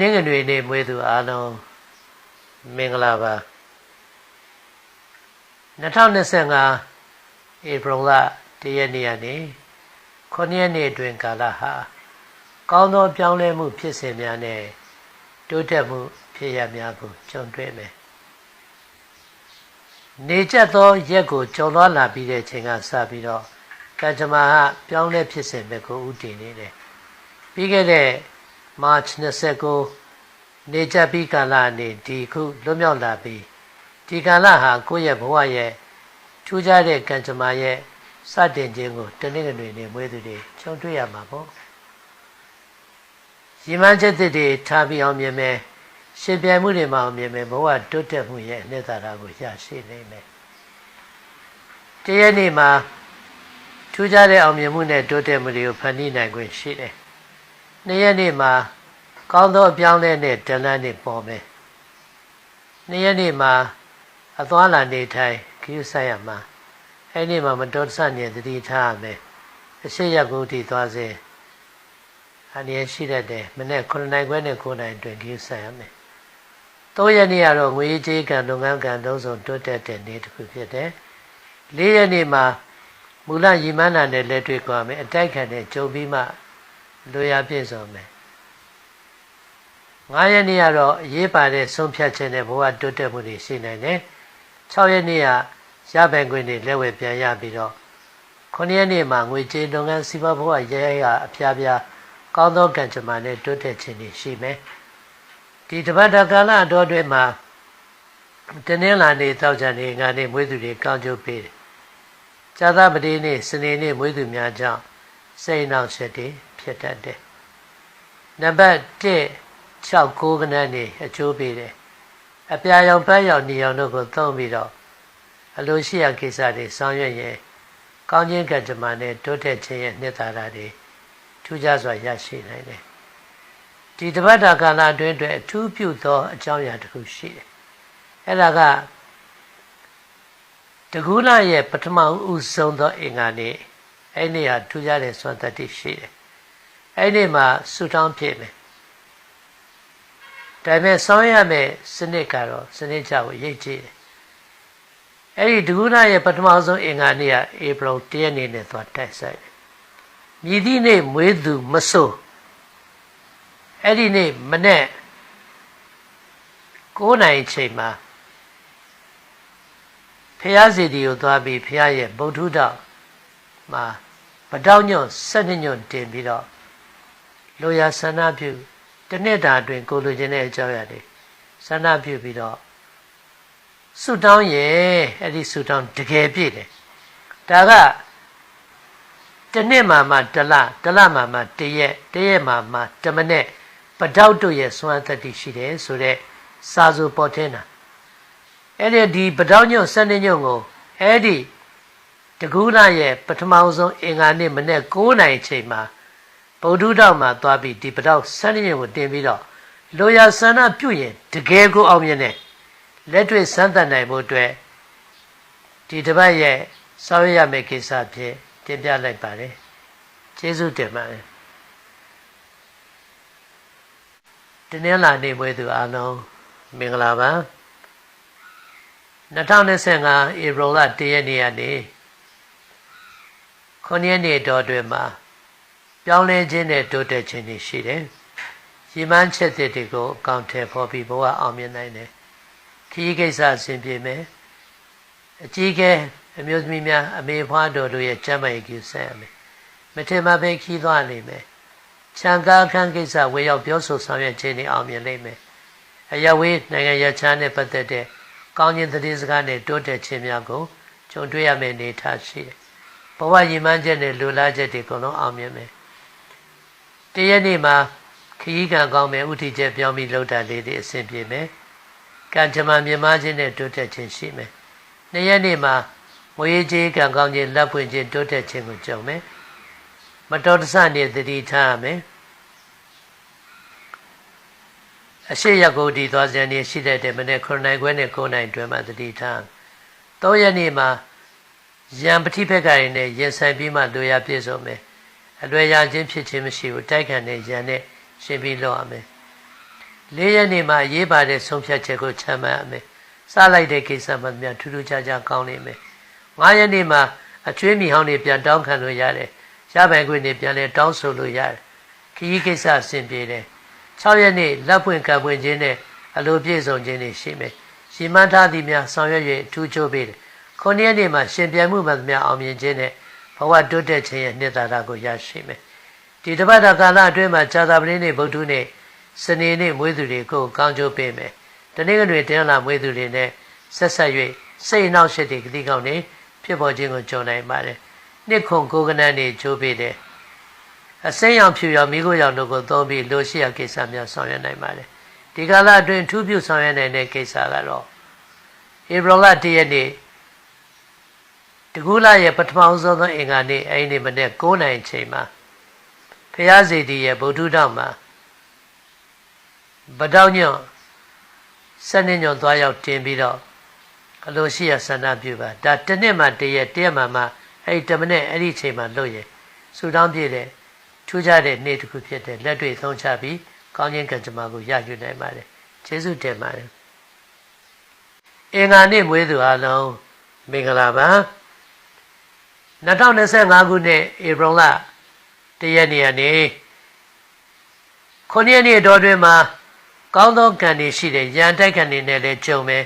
နင်္ဂနွေနေ့မွေးသူအားလုံးမင်္ဂလာပါ2025ဧပြီလတရက်နေ့ကနေ9ရက်နေ့အတွင်းကာလဟာကောင်းသောပြောင်းလဲမှုဖြစ်စဉ်များနဲ့တိုးတက်မှုဖြစ်ရများကိုကြုံတွေ့မယ်နေကျက်သောရက်ကိုကျော်လွှားလာပြီးတဲ့ချိန်ကစပြီးတော့ကံကြမ္မာကပြောင်းလဲဖြစ်စဉ်ပဲကိုဥတည်နေတယ်ပြီးခဲ့တဲ့ March 29နေကြပြီးကာလအနေဒီခုလွတ်မြောက်လာပြီးဒီကာလဟာကိုယ့်ရဲ့ဘဝရဲ့ထူးခြားတဲ့ကံကြမ္မာရဲ့စတင်ခြင်းကိုတနည်းနွေနေမွေးသူတွေခြုံတွေ့ရမှာပေါ့ရည်မှန်းချက်တွေထားပြီးအောင်မြင်မယ်ရှင်ပြိုင်မှုတွေမှာအောင်မြင်မယ်ဘဝတိုးတက်မှုရဲ့အနှစ်သာရကိုရရှိနိုင်မယ်တရက်နေ့မှာထူးခြားတဲ့အောင်မြင်မှုနဲ့တိုးတက်မှုတွေကိုဖန်တီးနိုင်ခွင့်ရှိတယ် နေ့ရက်နေ့မှာကောင်းသောအပြောင်းလဲနဲ့တဏှာနဲ့ပေါ်မယ်နေ့ရက်နေ့မှာအသွားလာနေထိုင်ခရစ်ဆိုင်ရမှာအဲ့ဒီမှာမတော်တဆနေတတိထားရမယ်အရှိရကုတိသွားစေအနေရရှိတတ်တယ်မနေ့9နိုင်ခွဲနဲ့9နိုင်တွင်ခရစ်ဆိုင်ရမယ်3ရက်နေ့ကတော့ငွေကြေးကံလုပ်ငန်းကံသုံးစုံတိုးတက်တဲ့နေ့တစ်ခုဖြစ်တယ်4ရက်နေ့မှာမူလရည်မှန်းတာနဲ့လက်တွေ့ကြွားမယ်အတိုက်ခံတဲ့ကြုံပြီးမှ လိုရာပြည့်စုံမယ်9ရက်နေ့ကတော့အရေးပါတဲ့ဆုံးဖြတ်ခြင်းနဲ့ဘဝတိုးတက်မှုတွေရှိနိုင်တယ်6ရက်နေ့ကရပိုင်ခွင့်တွေလက်ဝယ်ပြန်ရပြီးတော့9ရက်နေ့မှာငွေကြေးလုပ်ငန်းစီးပွားဘဝရဲရဲကအဖျားဖျားကောင်းသောကံကြမ္မာနဲ့တိုးတက်ခြင်းတွေရှိမယ်ဒီတပတ်တကာလအတော်အတွင်းမှာတနင်္လာနေ့တောက်ကြနေ့ငါနေ့မွေးသူတွေကောင်းကျိုးပေးတယ်ဇာသပတိနေ့စနေနေ့မွေးသူများကြောင့်စိတ်နှောင့်ယှက်တွေ ဖြစ်တတ်တယ်နံပါတ်1 6 9ခဏနေအကျိုးပေးတယ်အပြာရောင်ဖက်ရောင်နေရောင်တို့ကိုသုံးပြီးတော့အလိုရှိရာကိစ္စတွေဆောင်ရွက်ရင်ကောင်းခြင်းကံကြမ္မာနဲ့တိုးတက်ခြင်းရဲ့နှစ်သာရတွေထူးခြားစွာရရှိနိုင်တယ်ဒီတပတ်တာကာလအတွင်းအတွက်အထူးပြုသောအကြောင်းအရာတစ်ခုရှိတယ်အဲ့ဒါကတကူလာရဲ့ပထမဦးဆုံးသောအင်္ဂါနေ့အဲ့ဒီဟာထူးခြားတဲ့စွမ်းတတ္တိရှိတယ် အဲ့ဒီမှာဆူတောင်းဖြစ်မယ်ဒါပေမဲ့ဆောင်းရမယ်စနစ်ကတော့စနစ်ချကိုရိတ်ကြည့်တယ်အဲ့ဒီဒုက္ခရဲ့ပထမဆုံးအင်္ဂါနေ့ကဧပြီတရက်နေ့နဲ့သွားတိုက်ဆိုင်တယ်မြည်သည့်နေ့မွေးသူမဆိုးအဲ့ဒီနေ့မနေ့9နိုင်ချိန်မှာဖះစီတီကိုသွားပြီးဖះရဲ့ဗုဒ္ဓတော်မှာပတောင်းညွန့်7ညွန့်တင်ပြီးတော့ လိုရာဆန္ဒပြုတနှစ်တာအတွင်းကိုလိုချင်တဲ့အကြောင်းအရာတွေဆန္ဒပြုပြီးတော့ဆုတောင်းရဲ့အဲ့ဒီဆုတောင်းတကယ်ပြည့်တယ်ဒါကတနှစ်မှာမှတလတလမှာမှတရက်တရက်မှာမှတမနဲ့ပတောက်တို့ရဲ့စွမ်းသတ္တိရှိတယ်ဆိုတော့စာဆိုပေါ်ထင်းတာအဲ့ဒီဒီပတောက်ညွန့်စနေညွန့်ကိုအဲ့ဒီတကူလာရဲ့ပထမဆုံးအင်္ဂါနေ့မနေ့9နိုင်ချိန်မှာ ဗုဒ္ဓတော်မှာသွားပြီးဒီပတောက်စနေညွန့်ကိုတင်ပြီးတော့လိုရာဆန္ဒပြုရင်တကယ်ကိုအောင်မြင်တယ်လက်တွေ့စမ်းသပ်နိုင်ဖို့အတွက်ဒီတစ်ပတ်ရဲ့ဆောင်ရွက်ရမယ့်ကိစ္စဖြစ်တင်ပြလိုက်ပါတယ်ကျေးဇူးတင်ပါတယ်တနင်္လာနေ့ပွဲသူအားလုံးမင်္ဂလာပါ2025ဧပြီလ1ရက်နေ့ကနေ9ရက်နေ့တော်တွင်မှာ ပြောင်းလဲခြင်းနဲ့တိုးတက်ခြင်းတွေရှိတယ်။ရည်မှန်းချက်တွေကိုအကောင့်ထဲပေါ်ပြီးဘဝအောင်မြင်နိုင်တယ်။ခရီးကိစ္စအဆင်ပြေမယ်။အကြီးကဲအမျိုးသမီးများအမေဖွားတော်တို့ရဲ့ကျမ်းမာရေးကိစ္စရမယ်။မထင်မှပဲခီးသွားလိမ့်မယ်။ခြံကားခန်းကိစ္စဝေရောက်ပြောဆိုဆောင်ရွက်ခြင်းတွေအောင်မြင်လိမ့်မယ်။အရဝေးနိုင်ငံရခြားနဲ့ပတ်သက်တဲ့ကောင်းခြင်းသတင်းစကားနဲ့တိုးတက်ခြင်းများကိုကြုံတွေ့ရမယ့်အနေအထားရှိတယ်။ဘဝရည်မှန်းချက်နဲ့လူလားချက်တွေအကုန်လုံးအောင်မြင်မယ်။ တရက်နေ့မှာခရီးကံကောင်းမယ်ဥတီချက်ပြောင်းပြီးလှုပ်တာလေးတွေအဆင်ပြေမယ်။ကံကြမ္မာမြင်မခြင်းနဲ့တိုးတက်ခြင်းရှိမယ်။နှစ်ရက်နေ့မှာဝေးကြီးကံကောင်းခြင်းလက်ပွင့်ခြင်းတိုးတက်ခြင်းကိုကြုံမယ်။မတော်တဆနေသတိထားရမယ်။အရှိရကုတ်ဒီသွားစံနေရှိတဲ့မနေ့9နိုင်ခွဲနဲ့9နိုင်တွင်မှတတိထား၃ရက်နေ့မှာယံပတိဖက်ကရင်နဲ့ရင်ဆိုင်ပြီးမှလိုရပြည့်စုံမယ် အလွယ်ရခြင်းဖြစ်ခြင်းမရှိဘူးတိုက်ခံတဲ့ယံနဲ့ရှင်းပြီးလောက်ရမယ်လေးရက်နေမှာရေးပါတဲ့ဆုံးဖြတ်ချက်ကိုချမှတ်ရမယ်စလိုက်တဲ့ကိစ္စမှများထူးထူးခြားခြားကောင်းနေမယ်ငါးရက်နေမှာအချွေးမိဟောင်းတွေပြန်တောင်းခံလို့ရတယ်ရပိုင်ခွင့်တွေပြန်လဲတောင်းဆိုလို့ရတယ်ခရီးကိစ္စအဆင်ပြေတယ်6ရက်နေ့လက်ဖွင့်ကံပွင့်ခြင်းနဲ့အလိုပြည့်စုံခြင်းတွေရှိမယ်ရှင်းမှန်းထားသည်များဆောင်ရွက်၍ထူးချိုးပေးတယ်ခုနှစ်ရက်နေ့မှာရှင်ပြိုင်မှုမှန်သမျှအောင်မြင်ခြင်းနဲ့ ဘဝတိုးတက်ခြင်းရဲ့နှစ်သာရကိုရရှိမယ်ဒီတပတ်တာကာလအတွင်းမှာဇာတာပတိနေ့ဗုဒ္ဓနေ့စနေနေ့မွေးသူတွေကိုကောင်းကျိုးပေးမယ်တနေ့ကတွေတင်းလာမွေးသူတွေနဲ့ဆက်ဆက်၍စိတ်အနှောက်အယှက်တွေကတိကောင်းနေဖြစ်ပေါ်ခြင်းကိုကြုံနိုင်ပါတယ်နှစ်ခုကိုကနန်းနေချိုးပေးတယ်အစိမ်းရောင်ဖြူရောင်မိခိုးရောင်တို့ကိုသုံးပြီးလိုရှိရာကိစ္စများဆောင်ရွက်နိုင်ပါတယ်ဒီကာလအတွင်းထူးပြုဆောင်ရွက်နိုင်တဲ့ကိစ္စကတော့ဧပြီလ၁ရက်နေ့ တကူလာရဲ့ပထမဆုံးသောအင်္ဂါနေ့အဲ့ဒီနေ့မနေ့9နိုင်ချိန်မှာဖျားစီတီရဲ့ဗုဒ္ဓတော်မှာဗတောင်းညွန့်စနစ်ညွန့်သွားရောက်တင်ပြီးတော့အလိုရှိရဆန္ဒပြုပါဒါတစ်နှစ်မှတရက်တရက်မှမှအဲ့ဒီတမနဲ့အဲ့ဒီချိန်မှာလို့ရဆူတောင်းပြည့်တဲ့ထူးခြားတဲ့နေ့တစ်ခုဖြစ်တဲ့လက်တွေ့သုံးချပြီးကောင်းခြင်းကံကြမ္မာကိုရယူနိုင်ပါတယ်ကျေးဇူးတင်ပါတယ်အင်္ဂါနေ့မွေးသူအလုံးမင်္ဂလာပါ 2025ခုနှစ်ဧပြီလတရက်နေ့ကနေခုနှစ်ရက်နေ့တော်တွင်မှာကောင်းသောကံတွေရှိတယ်ရန်တိုက်ခံနေနဲ့လည်းကြုံမယ်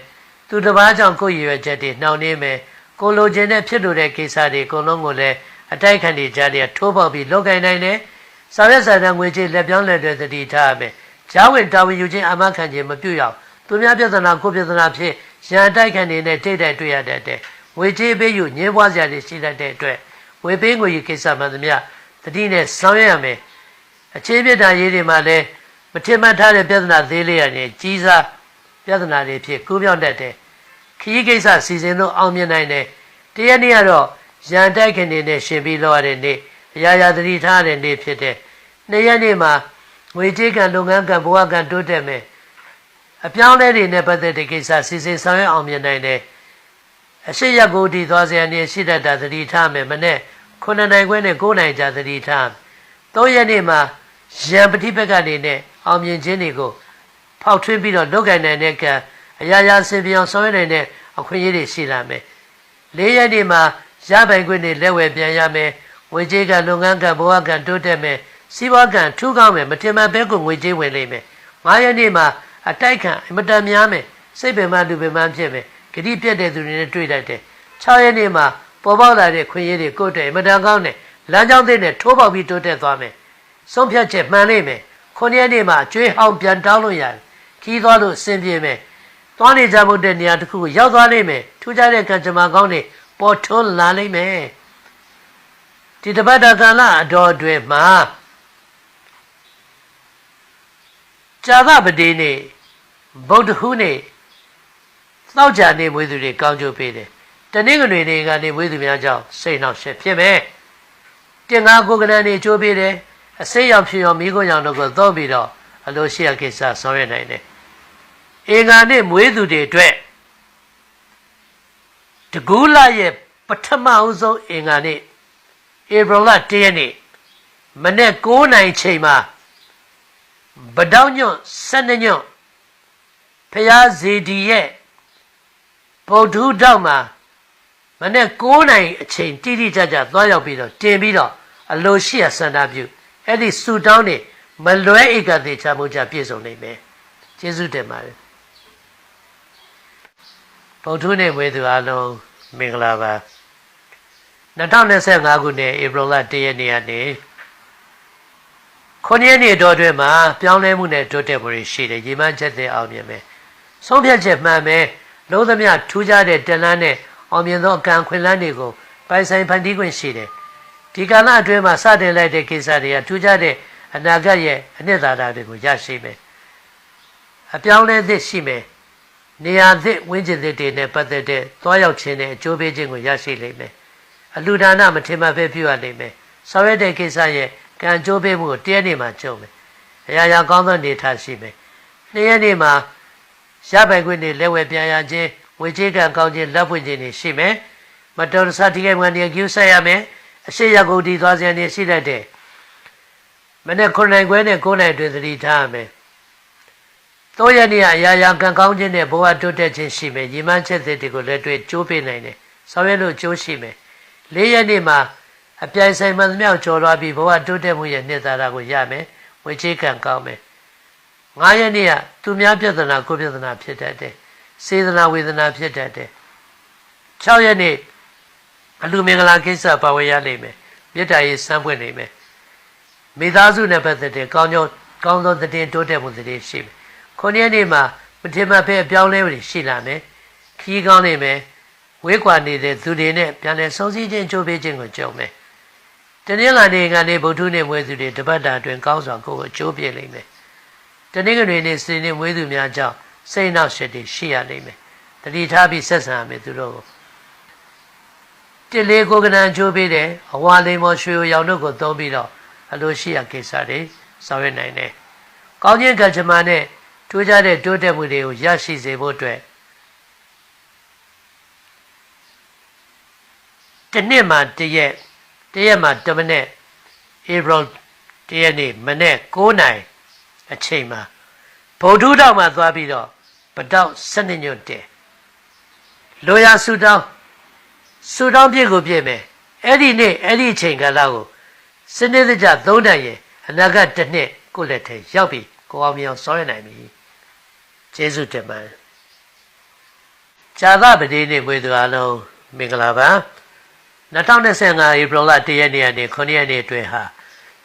သူတစ်ပါးကြောင့်ကိုယ်ရည်ရွယ်ချက်တွေနှောင့်နှေးမယ်ကိုလိုချင်တဲ့ဖြစ်လို့တဲ့ကိစ္စတွေအကုန်လုံးကိုလည်းအတိုက်ခံတွေကြားတွေထိုးပေါက်ပြီးလောက်ကိုင်းနိုင်တယ်စာရွက်စာတမ်းငွေကြေးလက်ပြောင်းလက်တွေသတိထားရမယ်ဂျာဝင်တာဝန်ယူခြင်းအမခံခြင်းမပြုရအောင်သူများပြဿနာကိုပြဿနာဖြစ်ရန်တိုက်ခံနေနဲ့တိတ်တိုက်တွေ့ရတဲ့ ငွေကြေးပေးယူညှင်းပွားစရာတွေရှိတတ်တဲ့အတွက်ဝေပေးငွေကြီးကိစ္စမှန်သမျှတတိနဲ့ဆောင်ရွက်ရမယ်အခြေပြတာရေးတွေမှာလည်းမထင်မှတ်ထားတဲ့ပြဿနာသေးလေးရနေကြီးစားပြဿနာတွေဖြစ်ကူးပြောင်းတတ်တယ်ခရီးကိစ္စစီစဉ်လို့အောင်မြင်နိုင်တယ်တရက်နေ့ကတော့ရန်တိုက်ခင်နေနဲ့ရှင်ပြီးလောက်ရတဲ့နေ့အရာရာသတိထားတဲ့နေ့ဖြစ်တဲ့နေ့ရက်နေ့မှာငွေကြေးကံလုပ်ငန်းကံဘဝကံတိုးတက်မယ်အပြောင်းလဲတွေနဲ့ပတ်သက်တဲ့ကိစ္စစီစဉ်ဆောင်ရွက်အောင်မြင်နိုင်တယ် အရှိရကိုဒီသွားစရာနေရှိတတ်တာသတိထားမယ်မနဲ့9နိုင်ခွဲနဲ့9နိုင်ကြာသတိထား၃ရက်နေ့မှာရံပฏิပက္ခအနေနဲ့အောင်မြင်ခြင်းတွေကိုဖောက်ထွင်းပြီးတော့လုပ်ကိုင်နိုင်တဲ့ကံအရာရာဆင်ပြောင်ဆောင်ရွက်နိုင်တဲ့အခွင့်အရေးတွေရှိလာမယ်၄ရက်နေ့မှာရပိုင်ခွင့်တွေလက်ဝယ်ပြန်ရမယ်ဝေကြေးကလုပ်ငန်းကဘဝကတိုးတက်မယ်စီးပွားကထူးကောင်းမယ်မတင်မဘဲကိုငွေကြေးဝင်လိမ့်မယ်၅ရက်နေ့မှာအတိုက်ခံအမတန်များမယ်စိတ်ပင်မလူပင်မဖြစ်မယ် ဂတိပြတ်တဲ့သူတွေနဲ့တွေ့တတ်တယ်6ရက်နေ့မှာပေါ်ပေါက်လာတဲ့ခွင့်ရည်တွေကိုယ့်တဲ့အမတန်ကောင်းတယ်လမ်းကြောင်းသစ်နဲ့ထိုးပေါက်ပြီးတိုးတက်သွားမယ်ဆုံးဖြတ်ချက်မှန်လိမ့်မယ်9ရက်နေ့မှာကျွေးဟောင်းပြန်တောင်းလို့ရတယ်ခီးသွားလို့အဆင်ပြေမယ်သွားနေကြဖို့တဲ့နေရာတစ်ခုကိုရောက်သွားလိမ့်မယ်ထူးခြားတဲ့ကံကြမ္မာကောင်းတွေပေါ်ထွန်းလာလိမ့်မယ်ဒီတပတ်တကာလအတော်အတွင်းမှာဇာသပတိနေ့ဗုဒ္ဓဟူးနေ့ သောက်ကြနေမွေးသူတွေကောင်းကျိုးပေးတယ်တနင်္ဂနွေနေ့ကနေမွေးသူများကြောင့်စိတ်နှောက်ရှက်ဖြစ်မယ်တင်ငါကိုကနန်နေကျိုးပေးတယ်အစိမ်းရောင်ဖြူရောင်မိခိုးရောင်တို့ကိုသုံးပြီးတော့အလိုရှိရကိစ္စဆောင်ရွက်နိုင်တယ်အင်္ဂါနေ့မွေးသူတွေအတွက်တကူးလာရဲ့ပထမအဆုံးအင်္ဂါနေ့ဧပြီလ၁ရက်နေ့မနေ့9နိုင်ချိန်မှာဗတောင်းညွန့်12ညွန့်ဖျားဇေဒီရဲ့ ဗုဒ္ဓတောက်မှာမနေ့9နိုင်အချိန်တိတိကျကျသွားရောက်ပြီးတော့တင်ပြီးတော့အလိုရှိရဆန္ဒပြုအဲ့ဒီဆူတောင်းနေမလွဲဧကတိချမှုကြပြည့်စုံနိုင်မယ်ကျေးဇူးတင်ပါတယ်ဗုဒ္ဓနေ့ဝေသူအလုံးမင်္ဂလာပါ2025ခုနှစ်ဧပြီလ1ရက်နေ့ကနေခုနှစ်ရက်နေ့တော်တွင်မှာပြောင်းလဲမှုနဲ့တိုးတက်မှုတွေရှိတယ်ရေမှန်းချက်တဲ့အောင်မြင်မယ်ဆုံးဖြတ်ချက်မှန်မယ် လုံးသမျှထူးခြားတဲ့တန်လန်းနဲ့အောင်မြင်သောကံခွင်လန်းတွေကိုပိုင်ဆိုင်ဖန်တီးခွင့်ရှိတယ်ဒီကာလအတွင်းမှာစတင်လိုက်တဲ့ကိစ္စတွေကထူးခြားတဲ့အနာဂတ်ရဲ့အနှစ်သာရတွေကိုရရှိမယ်အပြောင်းလဲသစ်ရှိမယ်နေရာသစ်ဝင်းကျင်သစ်တွေနဲ့ပတ်သက်တဲ့သွားရောက်ခြင်းနဲ့အကျိုးပေးခြင်းကိုရရှိလိမ့်မယ်အလူဒါနမထင်မှတ်ပဲပြုရလိမ့်မယ်ဆောင်ရွက်တဲ့ကိစ္စရဲ့ကံအကျိုးပေးမှုကိုတရားနေမှာကြုံမယ်အရာရာကောင်းသောနေထားရှိမယ်နေ့ရက်နေ့မှာ ရပိုင်ခွင့်တွေလက်ဝဲပြန်ရခြင်းဝေချေကံကောင်းခြင်းလက်ဖွင့်ခြင်းတွေရှိမယ်မတော်တဆထိခိုက်မှန်တဲ့ကျူးဆက်ရမယ်အရှိရကုန်ဒီသွားစဉ်နေရှိတတ်တယ်မနေ့9နိုင်ခွဲနဲ့9နိုင်တွင်သတိထားရမယ်သုံးရက်နေ့အရာရာကံကောင်းခြင်းနဲ့ဘဝတိုးတက်ခြင်းရှိမယ်။ညီမချက်သစ်တွေကိုလက်တွေ့ကျိုးပေးနိုင်တယ်။ဆောင်ရွက်လို့ကျိုးရှိမယ်။လေးရက်နေ့မှာအပြိုင်ဆိုင်မှသမျှကျော်လွှားပြီးဘဝတိုးတက်မှုရဲ့နှစ်သာရကိုရမယ်။ဝေချေကံကောင်းမယ်။ ငါးရက်နေ့ကသူများပြဿနာကိုပြဿနာဖြစ်တတ်တယ်။စေတနာဝေဒနာဖြစ်တတ်တယ်။6ရက်နေ့အလူမင်္ဂလာကိစ္စပါဝင်ရနိုင်မယ်။မေတ္တာရေးစမ်းပွင့်နိုင်မယ်။မိသားစုနဲ့ပတ်သက်တဲ့ကောင်းကြောင်းကောင်းသောတည်တိုးတက်မှုတည်ရှိမယ်။ခုနှစ်ရက်နေ့မှာမထင်မှတ်ဖဲအပြောင်းလဲတွေရှိလာမယ်။ခီးကောင်းနေမယ်။ဝေးကွာနေတဲ့သူတွေနဲ့ပြန်လည်ဆုံးစည်းခြင်းကြိုးပေးခြင်းကိုကြုံမယ်။တနင်္လာနေ့ကနေဗုဒ္ဓနေ့မွေးသူတွေတပတ်တာအတွင်းကောင်းစွာကိုယ်ကိုကြိုးပြလိမ့်မယ်။ တနင်္ဂနွေနေ့စနေနေ့မွေးသူများကြောင့်စိတ်နှောက်ရှက်တွေရှိရလိမ့်မယ်။တတိထားပြီးဆက်ဆံရမယ်သူတို့ကိုတလေးကိုကနန်ကြိုးပေးတယ်အဝါလိမ်မော်ရွှေရောင်တို့ကိုသုံးပြီးတော့အလိုရှိရာကိစ္စတွေဆောင်ရွက်နိုင်တယ်။ကောင်းခြင်းကံကြမ္မာနဲ့တိုးကြတဲ့တိုးတက်မှုတွေကိုရရှိစေဖို့အတွက်တနေ့မှတရက်တရက်မှတမနဲ့ဧပြီတရက်နေ့မနေ့9နိုင် အချိန်မှာဗုဒ္ဓတော်မှာသွားပြီးတော့ပတောက်7ညွတ်တယ်လိုရာဆူတောင်းဆူတောင်းပြည့်ကိုပြည့်မယ်အဲ့ဒီနေ့အဲ့ဒီအချိန်ကလာကိုစနစ်တကျသုံးတန်ရင်အနာဂတ်တစ်နှစ်ကိုလက်ထဲရောက်ပြီကိုအောင်မြောင်ဆောရနိုင်ပြီကျေးဇူးတင်ပါတယ်ဇာသပတိနေ့မွေးသူအလုံးမင်္ဂလာပါ2025ဧပြီလ1ရက်နေ့ကနေ9ရက်နေ့အတွင်းဟာ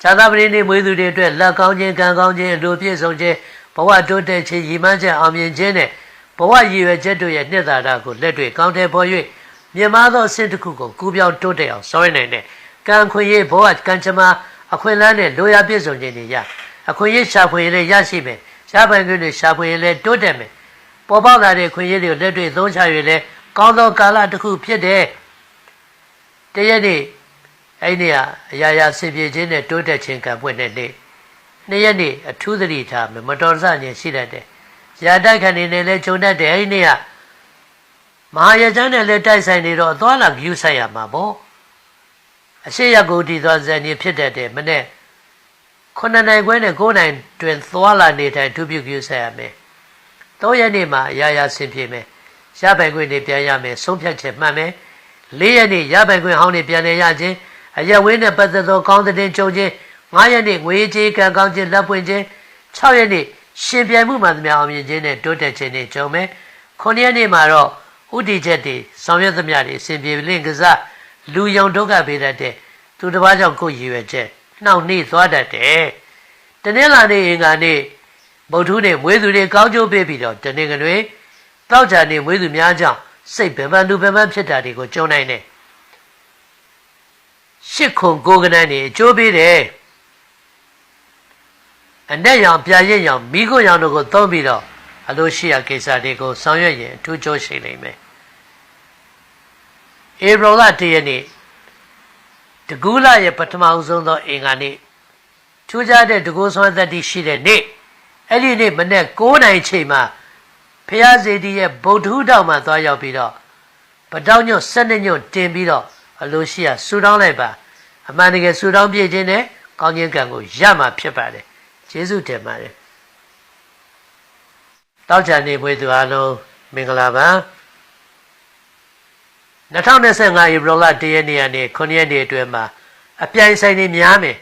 ဇာသပတိနေ့မွေးသူတွေအတွက်လက်ကောင်းခြင်းကံကောင်းခြင်းလူပြည့်စုံခြင်းဘဝတိုးတက်ခြင်းရည်မှန်းချက်အောင်မြင်ခြင်းနဲ့ဘဝရည်ရွယ်ချက်တို့ရဲ့နှစ်သာရကိုလက်တွေ့ကောင်းတဲ့ပေါ်၍မြင်မာသောအဆင့်တစ်ခုကိုကူးပြောင်းတိုးတက်အောင်ဆောင်ရွက်နိုင်တဲ့ကံခွင့်ရေးဘဝကံချမအခွင့်အလမ်းနဲ့လိုရာပြည့်စုံခြင်းတွေရအခွင့်အရေးရှာဖွေလည်းရရှိမယ်ရှားပိုင်ခွင့်တွေရှာဖွေလည်းတိုးတက်မယ်ပေါ်ပေါက်လာတဲ့ခွင့်ရတွေကိုလက်တွေ့သုံးချ၍လည်းကောင်းသောကာလတစ်ခုဖြစ်တဲ့တရက်နေ့ အဲ့ဒီကအရာရာဆင်ပြေခြင်းနဲ့တိုးတက်ခြင်းကံပွင့်တဲ့နေ့နေ့ရက်နေ့အထူးသတိထားမယ်မတော်တဆဉာဏ်ရှိတတ်တယ်ရာတိုက်ခံနေနဲ့လည်းဂျုံတတ်တယ်အဲ့ဒီနေ့ကမဟာရကျမ်းနဲ့လည်းတိုက်ဆိုင်နေတော့သွားလာကြည့်ဆိုင်ရမှာပေါ့အရှိရကိုဒီသွားဇန်နေဖြစ်တတ်တယ်မနဲ့9နိုင်ခွဲနဲ့9နိုင်တွင်သွားလာနေတိုင်းဒုပြုပြုဆက်ရမယ်။၃ရက်နေ့မှာရာရာဆင်ပြေမယ်။ရပိုင်ခွင့်တွေပြန်ရမယ်။ဆုံးဖြတ်ချက်မှန်မယ်။၄ရက်နေ့ရပိုင်ခွင့်ဟောင်းတွေပြန်လည်ရခြင်း အရက်ဝင်းနဲ့ပတ်သက်သောကောင်းတဲ့ကြုံခြင်း၅ရက်နေ့ငွေကြေးကံကောင်းခြင်းလက်ပွင့်ခြင်း၆ရက်နေ့ရှင်ပြိုင်မှုမှန်သမျှအောင်မြင်ခြင်းနဲ့တိုးတက်ခြင်းတွေကြုံမယ်။9ရက်နေ့မှာတော့ဥတီချက်တွေဆောင်ရွက်သမျှတွေအစဉ်ပြေလင့်ကစားလူယုံဒုက္ခပေးတတ်တဲ့သူတစ်ပါးကြောင့်ကိုယ်ရည်ရွယ်ချက်နှောင့်နှေးသွားတတ်တယ်။တနင်္လာနေ့အင်္ဂါနေ့ဗုဒ္ဓနေ့မွေးသူတွေကောင်းကျိုးပေးပြီးတော့တနင်္ဂနွေတောက်ကြနေ့မွေးသူများကြောင့်စိတ်ဗန်ဗန်လူဗန်ဗန်ဖြစ်တာတွေကိုကြုံနိုင်တယ်။ ရှစ်ခုကိုကနန်းနေအကျိုးပေးတယ်။အ내ရောင်ပြရက်ရောင်မိခိုးရောင်တို့ကိုသုံးပြီးတော့အလိုရှိရာကိစ္စတွေကိုဆောင်ရွက်ရင်အထူးကျိုးရှိနိုင်မယ်။ဧပြီလ၁ရက်နေ့တကူးလရဲ့ပထမအဆုံးသောအင်္ဂါနေ့ထူးခြားတဲ့တကူးဆွမ်းသက်တည်ရှိတဲ့နေ့အဲ့ဒီနေ့မနေ့9နိုင်ချိန်မှာဖျားစေတီရဲ့ဗုဒ္ဓဟူတောင်မှာသွားရောက်ပြီးတော့ပတောင်းညွတ်12ညွတ်တင်ပြီးတော့အလိုရှိရဆူတောင်းလိုက်ပါ အမှန်တကယ်ဆူတောင်းပြည့်ခြင်းနဲ့ကောင်းခြင်းကံကိုရမှာဖြစ်ပါတယ်ကျေးဇူးတင်ပါတယ်တောက်ချန်နေပွေသူအားလုံးမင်္ဂလာပါ2025ဧပြီလ1ရက်နေ့ကနေ9ရက်နေ့အတွင်းမှာအပြိုင်ဆိုင်တွေများမယ်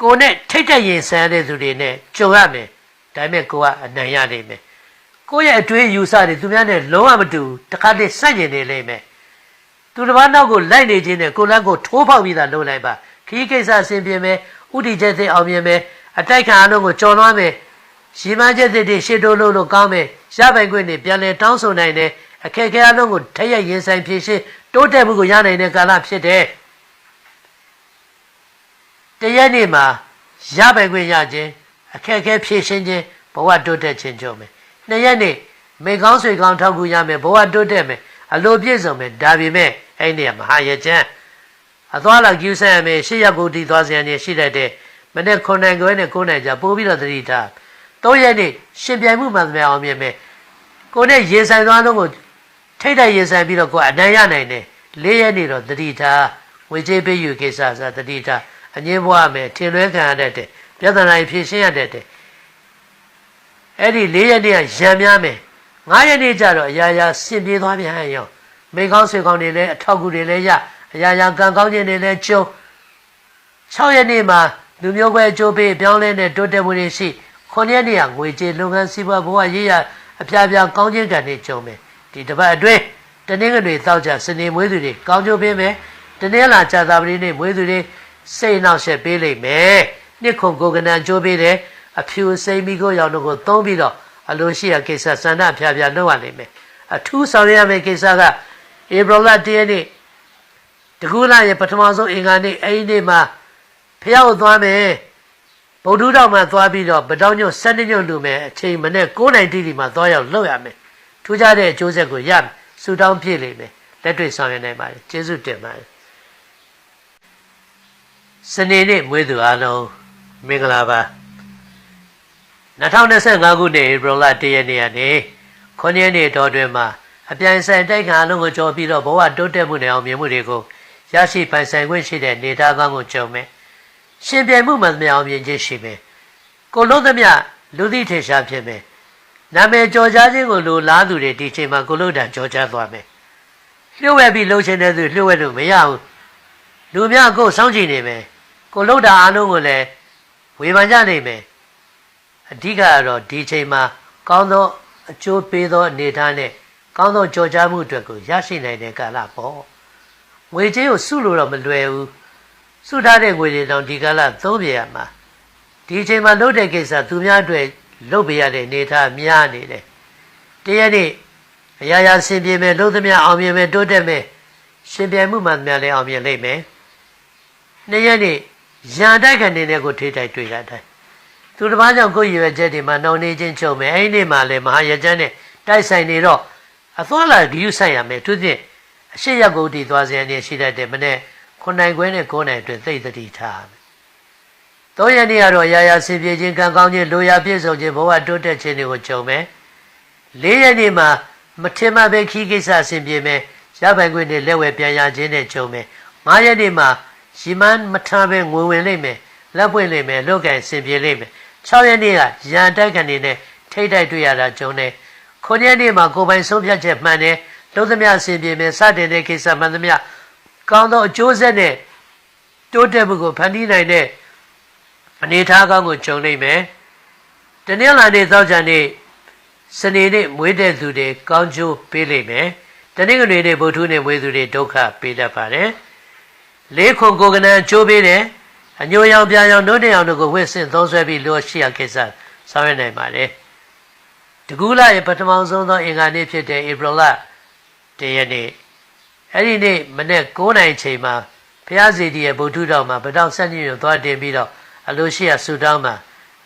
ကိုနဲ့ထိတ်တက်ရင်ဆန်းတဲ့သူတွေနဲ့ကြုံရမယ်ဒါပေမဲ့ကိုကအနိုင်ရနိုင်မယ်ကိုရဲ့အတွေးယူဆတွေသူများနဲ့လုံးဝမတူတခါတည်းစိုက်ကျင်နေလိမ့်မယ် သူတစ်ပါးနောက်ကိုလိုက်နေခြင်းနဲ့ကိုလန်းကိုထိုးပေါက်ပြီးသားလုပ်လိုက်ပါခီးကိစ္စအစဉ်ပြေမယ်ဥတီချက်သိအောင်မြင်မယ်အတိုက်ခံအလုံးကိုကြော်လွှမ်းမယ်ရီမန်းချက်တွေရှေ့တိုးလို့လို့ကောင်းမယ်ရပိုင်ခွင့်တွေပြန်လဲတောင်းဆိုနိုင်တယ်အခက်အခဲအလုံးကိုထက်ရရင်ဆိုင်ဖြည့်ရှင်းတိုးတက်မှုကိုရနိုင်တဲ့ကာလဖြစ်တယ်တရက်နေ့မှာရပိုင်ခွင့်ရခြင်းအခက်အခဲဖြည့်ရှင်းခြင်းဘဝတိုးတက်ခြင်းကြုံမယ်နှစ်ရက်နေ့မေကောင်းဆွေကောင်းထောက်ကူရမယ်ဘဝတိုးတက်မယ်အလိုပြည့်စုံမယ်ဒါပေမဲ့ အဲ့ဒီမဟာရကျမ်းအသွားလာကျူးဆန်ရမယ်ရှေ့ရက်ကိုတည်သွားစရာနေရှိတတ်တဲ့မနေ့9နိုင်ခွဲနဲ့9နိုင်ကြပို့ပြီးတော့သတိထား၃ရက်နေ့ရှင်ပြိုင်မှုမှန်သမျှအောင်မြင်မယ်ကိုနဲ့ရေဆိုင်သွားတော့ကိုထိတ်တိုက်ရင်ဆိုင်ပြီးတော့ကိုယ်အနိုင်ရနိုင်တယ်လေးရက်နေတော့တတိထားဝေချေးပေးယူကိစ္စဆိုတတိထားအငင်းဘွားမယ်ထင်လွဲခံရတတ်တယ်ပြဿနာဖြေရှင်းရတတ်တယ်အဲ့ဒီ၄ရက်နေ့ကရံများမယ်9ရက်နေ့ကျတော့အရာရာဆင်ပြေသွားပြန်ရော မိကောင်းဆွေကောင်းတွေလည်းအထောက်အကူတွေလည်းရအရာရာကံကောင်းခြင်းတွေလည်းကျုံ6ရက်နေ့မှာလူမျိုးကွဲအကျိုးပေးပြောင်းလဲတဲ့တိုးတက်မှုတွေရှိ9ရက်နေ့ကငွေကြေးလုပ်ငန်းစီးပွားဘဝရေးရအပြားပြားကောင်းခြင်းကံတွေကျုံမယ်ဒီတစ်ပတ်အတွင်းတနင်္ဂနွေတောက်ကြစနေမွေးသူတွေကောင်းကျိုးပေးမယ်တနင်္လာကြာသပတေးနေ့မွေးသူတွေစိတ်နှောက်ယှက်ပေးလိမ့်မယ်နှစ်ခုကိုကနန်ကျိုးပေးတယ်အဖြူစိမ့်မိကိုရောင်တို့ကိုသုံးပြီးတော့အလိုရှိရာကိစ္စစန္ဒဖြာဖြာလုပ်ရလိမ့်မယ်အထူးဆောင်ရွက်ရမယ့်ကိစ္စက ဧပြီလ၁ရက်နေ့တကူလာရဲ့ပထမဆုံးအင်္ဂါနေ့အဲ့ဒီနေ့မှာဖျောက်သွားမယ်ဗုဒ္ဓတော်မှာသွားပြီးတော့ဗတောင်းညွတ်၁၂ညွတ်လူမယ်အချိန်မနေ့9နိုင်တိတိမှာသွားရောက်လုပ်ရမယ်ထူးခြားတဲ့အကျိုးဆက်ကိုရမယ်ဆူတောင်းပြည့်လိမ့်မယ်လက်တွေ့ဆောင်ရွက်နိုင်ပါတယ်ကျေးဇူးတင်ပါတယ်စနေနေ့မွေးသူအားလုံးမင်္ဂလာပါ2025ခုနှစ်ဧပြီလ1ရက်နေ့ကနေ9ရက်နေ့တော်တွင်မှာ အပြိုင်ဆိုင်တိုက်ခံအလုံးကိုကြော်ပြီးတော့ဘဝတိုးတက်မှုနဲ့အောင်မြင်မှုတွေကိုရရှိပိုင်ဆိုင်ခွင့်ရှိတဲ့နေသားကောင်းကိုကြုံမယ်။ရှင်ပြိုင်မှုမှန်သမျှအောင်မြင်ခြင်းရှိမယ်။ကိုလုံးသမျှလူသိထေရှားဖြစ်မယ်။နာမည်ကြော်ကြားခြင်းကိုလိုလားသူတွေဒီချိန်မှာကိုလုံးတန်ကြော်ကြားသွားမယ်။လျှို့ဝှက်ပြီးလှုပ်ရှင်တဲ့သူလျှို့ဝှက်လို့မရဘူး။လူများကိုစောင့်ကြည့်နေမယ်။ကိုလုံးတာအားလုံးကိုလည်းဝေဖန်ကြနိုင်မယ်။အဓိကကတော့ဒီချိန်မှာကောင်းသောအကျိုးပေးသောအနေအထားနဲ့ ကောင်းသောကြော်ကြားမှုအတွက်ကိုရရှိနိုင်တဲ့ကာလပေါ့ငွေကြေးကိုစုလို့တော့မလွယ်ဘူးစုထားတဲ့ငွေတွေတောင်ဒီကာလသုံးပြရမှာဒီအချိန်မှာလုပ်တဲ့ကိစ္စသူများအတွက်လုပ်ပြရတဲ့အနေအထားများနေတယ်တရက်နေ့အရာရာဆင်ပြေမယ်လုပ်သမျှအောင်မြင်မယ်တိုးတက်မယ်ရှင်ပြိုင်မှုမှများလည်းအောင်မြင်လိမ့်မယ်နှစ်ရက်နေ့ရန်တိုက်ခံနေတဲ့ကိုထိတိုက်တွေ့တာတိုင်းသူတစ်ပါးကြောင့်ကိုယ်ရွယ်ချက်တွေမှာနှောင့်နှေးခြင်းချုပ်မယ်အဲ့ဒီနေ့မှာလည်းမဟာရကျမ်းနဲ့တိုက်ဆိုင်နေတော့ အသွားလာဂရုဆိုင်ရမယ်သူဖြင့်အရှိရကုတ်တီသွားစရာနေရှိတတ်တယ်မနဲ့ခုနိုင်ခွဲနဲ့ကိုးနိုင်အတွက်သိသတိထားမယ်။သုံးရက်နေ့ကတော့ရာရာဆင်ပြေခြင်းကံကောင်းခြင်းလိုရာပြည့်စုံခြင်းဘဝတိုးတက်ခြင်းတွေကိုကြုံမယ်။လေးရက်နေ့မှာမထင်မှပဲခီးကိစ္စဆင်ပြေမယ်။ရပိုင်ခွင့်နဲ့လက်ဝဲပြန်ရခြင်းနဲ့ကြုံမယ်။ငါးရက်နေ့မှာရီမန်းမထားပဲငွေဝင်လိမ့်မယ်။လက်ပွင့်လိမ့်မယ်။လုတ်ကန်ဆင်ပြေလိမ့်မယ်။၆ရက်နေ့ကရန်တိုက်ကန်နေနဲ့ထိတ်တိုက်တွေ့ရတာကြုံတယ်။ ခုနှစ်ရက်နေ့မှာကိုယ်ပိုင်ဆုံးဖြတ်ချက်မှန်တယ်။လုံးသမျှဆင်ပြေမယ်စတင်တဲ့ကိစ္စမှန်သမျှကောင်းသောအကျိုးဆက်နဲ့တိုးတက်မှုကိုဖန်တီးနိုင်တဲ့အနေထားကောင်းကိုကြုံနိုင်မယ်။တနင်္လာနေ့သောကြာနေ့စနေနေ့မွေးတဲ့သူတွေကောင်းကျိုးပေးလိမ့်မယ်။တနင်္ဂနွေနေ့ဗုဒ္ဓဟူးနေ့မွေးသူတွေဒုက္ခပေးတတ်ပါတယ်။လေးခွန်ကိုကနန်ကျိုးပေးတယ်။အညိုရောင်ပြာရောင်နှုတ်တဲ့အောင်တို့ကိုဝှက်ဆင့်သုံးဆွဲပြီးလို့ရှိရကိစ္စဆောင်ရွက်နိုင်ပါတယ်။ တကူလာရဲ့ပထမဆုံးသောအင်္ဂါနေ့ဖြစ်တဲ့ဧပြီလ၁ရက်နေ့အဲ့ဒီနေ့မနေ့9နိုင်ချိန်မှာဘုရားစီတီရဲ့ဗုဒ္ဓတော်မှာဗတောင်းဆက်ညွတ်သွားတင်ပြီးတော့အလိုရှိရဆူတောင်းမှာ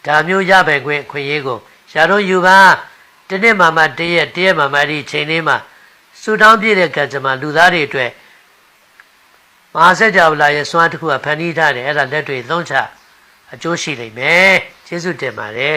ဒါမျိုးရပိုင်ခွင့်ခွင့်ရေးကိုရှားတို့ယူပါတနေ့မှမှတရက်တရက်မှမှဒီချိန်လေးမှာဆူတောင်းပြည့်တဲ့ကံကြမ္မာလူသားတွေအတွက်မဟာစัจ java လာရဲ့စွမ်းတစ်ခုကဖန်တီးထားတယ်အဲ့ဒါလက်တွေသုံးချအကျိုးရှိလိမ့်မယ်ကျေးဇူးတင်ပါတယ်